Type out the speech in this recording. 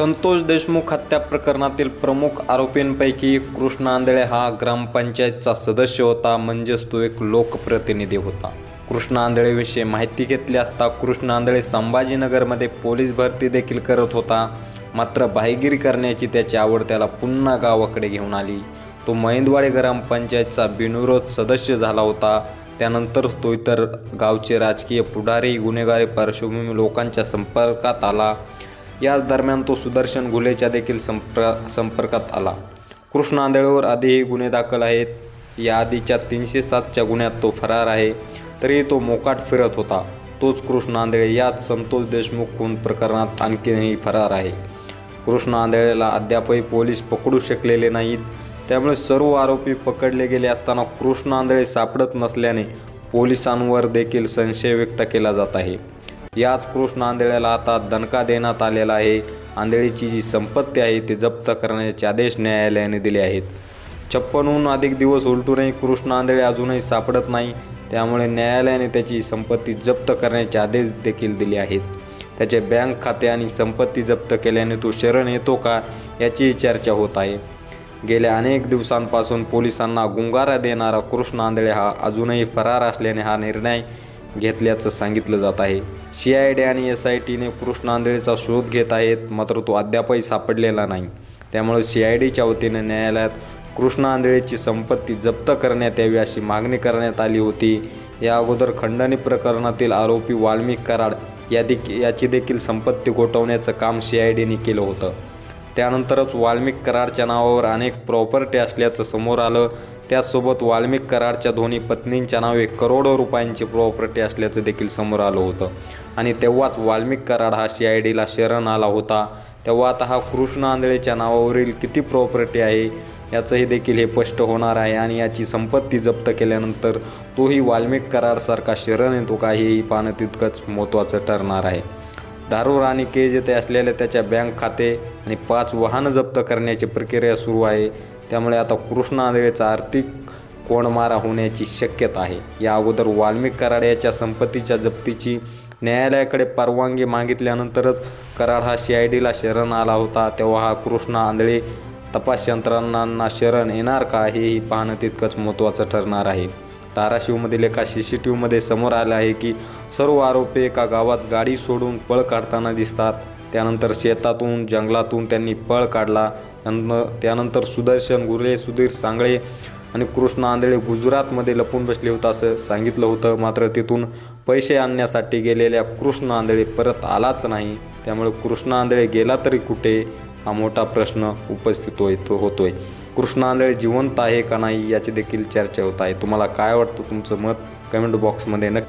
संतोष देशमुख हत्या प्रकरणातील प्रमुख आरोपींपैकी कृष्ण आंधळे हा ग्रामपंचायतचा सदस्य होता म्हणजेच तो एक लोकप्रतिनिधी होता. कृष्ण आंधळेविषयी माहिती घेतली असता कृष्ण आंधळे संभाजीनगरमध्ये पोलीस भरती देखील करत होता. मात्र बाहेगिरी करण्याची त्याची आवड त्याला पुन्हा गावाकडे घेऊन आली. तो महेंदवाडे ग्रामपंचायतचा बिनविरोध सदस्य झाला होता. त्यानंतर तो इतर गावचे राजकीय पुढारी गुन्हेगारी पार्श्वभूमी लोकांच्या संपर्कात आला. याच दरम्यान तो सुदर्शन घुलेच्या देखील संप्र संपर्कात आला. कृष्ण आंधळेवर आधीही गुन्हे दाखल आहेत. या आधीच्या तीनशे सातच्या गुन्ह्यात तो फरार आहे. तरी तो मोकाट फिरत होता. तोच कृष्ण आंधळे याच संतोष देशमुख खून प्रकरणात आणखीनही फरार आहे. कृष्ण आंधळेला अद्यापही पोलीस पकडू शकलेले नाहीत. त्यामुळे सर्व आरोपी पकडले गेले असताना कृष्ण आंधळे सापडत नसल्याने पोलिसांवर देखील संशय व्यक्त केला जात आहे. याच कृष्ण आंधळ्याला आता दणका देण्यात आलेला आहे. आंधळीची जी संपत्ती आहे ती जप्त करण्याचे आदेश न्यायालयाने दिले आहेत. छप्पनहून अधिक दिवस उलटूनही कृष्ण आंधळे अजूनही सापडत नाही. त्यामुळे न्यायालयाने त्याची संपत्ती जप्त करण्याचे आदेश देखील दिले आहेत. त्याचे बँक खाते आणि संपत्ती जप्त केल्याने तो शरण येतो का याचीही चर्चा होत आहे. गेल्या अनेक दिवसांपासून पोलिसांना गुंगारा देणारा कृष्ण आंधळे हा अजूनही फरार असल्याने हा निर्णय घेतल्याचं सांगितलं जात आहे. सी आय डी आणि एस आय टीने कृष्ण आंधळेचा शोध घेत आहेत मात्र तो अद्यापही सापडलेला नाही. त्यामुळे सी आय डीच्या वतीने न्यायालयात कृष्ण आंधळेची संपत्ती जप्त करण्यात यावी अशी मागणी करण्यात आली होती. या अगोदर खंडणी प्रकरणातील आरोपी वाल्मिक कराड या देखील याची देखील संपत्ती गोठवण्याचं काम सी आय डीने केलं होतं. त्यानंतरच वाल्मिक कराडच्या नावावर अनेक प्रॉपर्टी असल्याचं समोर आलं. त्यासोबत वाल्मिक कराडच्या दोन्ही पत्नींच्या नावे करोडो रुपयांची प्रॉपर्टी असल्याचं देखील समोर आलं होतं. आणि तेव्हाच वाल्मिक कराड हा सी आय डीला शरण आला होता. तेव्हा आता हा कृष्ण आंधळेच्या नावावरील किती प्रॉपर्टी आहे याचंही देखील हे स्पष्ट होणार आहे. आणि याची संपत्ती जप्त केल्यानंतर तोही वाल्मिक कराडसारखा शरण येतो का हेही पाहणं तितकंच महत्त्वाचं ठरणार आहे. दारूर आणि केज येथे असलेल्या त्याच्या बँक खाते आणि पाच वाहनं जप्त करण्याची प्रक्रिया सुरू आहे. त्यामुळे आता कृष्ण आंधळेचा आर्थिक कोणमारा होण्याची शक्यता आहे. या अगोदर वाल्मिक कराड याच्या संपत्तीच्या जप्तीची न्यायालयाकडे परवानगी मागितल्यानंतरच कराड हा सी आय डीला शरण आला होता. तेव्हा हा कृष्ण आंधळे तपास यंत्रणांना शरण येणार का हेही पाहणं तितकंच महत्त्वाचं ठरणार आहे. धाराशिवमधील एका सी सी टी व्हीमध्ये समोर आलं आहे की सर्व आरोपी एका गावात गाडी सोडून पळ काढताना दिसतात. त्यानंतर शेतातून जंगलातून त्यांनी पळ काढला. त्यानंतर त्यानंतर सुदर्शन गुरले सुधीर सांगळे आणि कृष्ण आंधळे गुजरातमध्ये लपून बसले होतं असं सांगितलं होतं. मात्र तिथून पैसे आणण्यासाठी गेलेल्या कृष्ण आंधळे परत आलाच नाही. त्यामुळे कृष्ण आंधळे गेला तरी कुठे? हा मोठा प्रश्न उपस्थित होय तो होतोय. कृष्ण आंधळे जिवंत आहे का नाही याची देखील चर्चा होत आहे. तुम्हाला काय वाटतं? तुमचं मत कमेंट बॉक्समध्ये नक्की